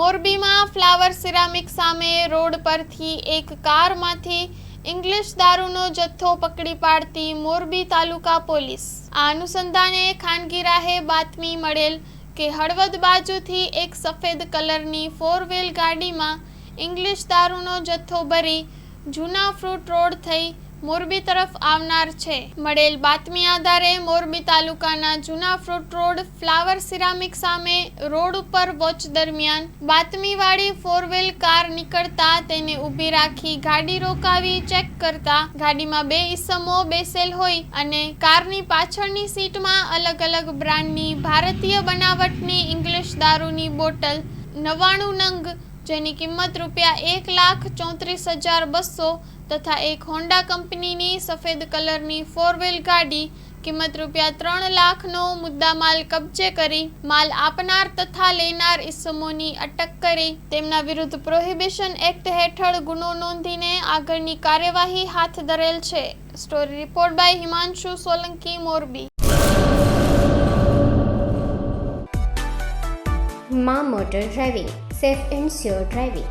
મોરબીમાં flower ceramic સામે road પરથી એક કારમાંથી ઇંગ્લિશ દારૂનો જથ્થો પકડી પાડતી મોરબી તાલુકા પોલીસ. આ અનુસંધાને ખાનગી રાહે બાતમી મળેલ કે હળવદ બાજુથી એક સફેદ કલરની ફોર વ્હીલ ગાડીમાં ઇંગ્લિશ દારૂનો જથ્થો ભરી જૂના ફ્રૂટ રોડ થઈ મોરબી તરફ આવનાર છે. મળેલ બાતમી આધારે મોરબી તાલુકાના જૂના ફ્રૂટ રોડ, ફ્લાવર સિરામિક સામે રોડ ઉપર વોચ દરમિયાન બાતમીવાળી ફોર વ્હીલ કાર નીકળતા તેને ઊભી રાખી ગાડી રોકાવી ચેક કરતા ગાડીમાં બે ઈસમો બેસેલ હોય અને કારની પાછળની સીટમાં અલગ અલગ બ્રાન્ડની ભારતીય બનાવટની ઇંગ્લિશ દારૂની બોટલ નવ્વાણું નંગ, જેની કિંમત રૂપિયા એક લાખ ચોત્રીસ હજાર બસો તથા એક હોન્ડા કંપનીની સફેદ કલરની ફોર વ્હીલ ગાડી કિંમત રૂપિયા ત્રણ લાખનો મુદ્દામાલ કબજે કરી માલ આપનાર તથા લેનાર ઇસમોની અટક કરી. તેમના વિરુદ્ધ પ્રોહિબિશન એક્ટ હેઠળ ગુનો નોંધીને આગળની કાર્યવાહી હાથ ધરેલ છે. Story report by Himanshu Solanki Morbi. મા motor driving safe and sure driving